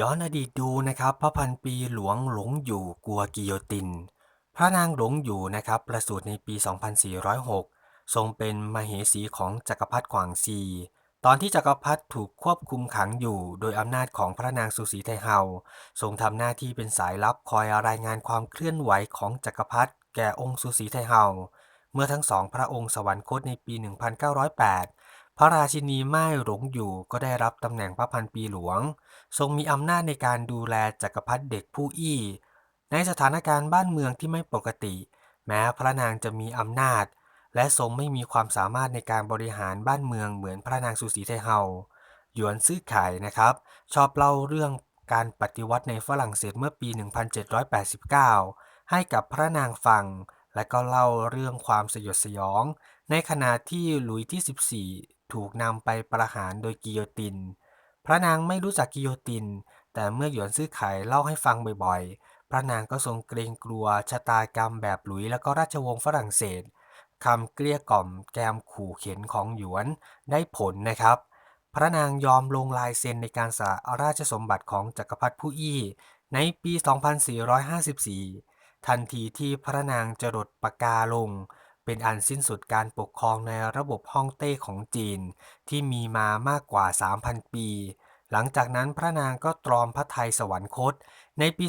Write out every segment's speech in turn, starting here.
ย้อนอดีตดูนะครับพระพันปีหลวงหลงอยู่กลัวกิโยติน พระนางหลงอยู่นะครับประสูติในปี 2406 ทรงเป็นมเหสีของจักรพรรดิกวางซี ตอนที่จักรพรรดิถูกควบคุมขังอยู่ โดยอำนาจของพระนางสุสีไทเฮา ทรงทำหน้าที่เป็นสายลับคอยรายงานความเคลื่อนไหวของจักรพรรดิแก่องค์สุสีไทเฮา เมื่อทั้งสองพระองค์สวรรคตในปี 1908 ระราชินีม่ายหลงอยู่ก็ได้รับตำแหน่งพระพันปีหลวง ทรงมีอำนาจในการดูแลจักรพรรดิเด็กผู้อี้ ในสถานการณ์บ้านเมืองที่ไม่ปกติ แม้พระนางจะมีอำนาจ และทรงไม่มีความสามารถในการบริหารบ้านเมืองเหมือนพระนางสุสีไทเฮาหยวนซื่อไข่นะครับ ชอบเล่าเรื่องการปฏิวัติในฝรั่งเศสเมื่อปี 1789 ให้กับพระนางฟัง และก็เล่าเรื่องความสยดสยอง ในขณะที่หลุยส์ที่ 14 ถูกนำไปประหารโดยกิโยติน พระนางไม่รู้จักกิโยติน แต่เมื่อหยวนซื่อไข่เล่าให้ฟังบ่อยๆ พระนางก็ทรงเกรงกลัวชะตากรรมแบบหลุยส์และก็ราชวงศ์ฝรั่งเศสคำเกลี้ยกล่อมแกมขู่เข็นของหยวนได้ผลนะครับ พระนางยอมลงลายเซ็นในการสละราชสมบัติของจักรพรรดิผู้อี้ในปี 2454 ทันทีที่พระนางจรดปากกาลง เป็นอันสิ้นสุดการปกครองในระบบฮ่องเต้ของจีน ที่มีมามากกว่า 3,000 ปี หลังจากนั้นพระนางก็ตรอมพระทัยสวรรคต ในปี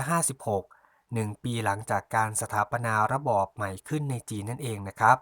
2456หนึ่งปีหลังจากการสถาปนาระบอบใหม่ขึ้นในจีนนั่นเองนะครับ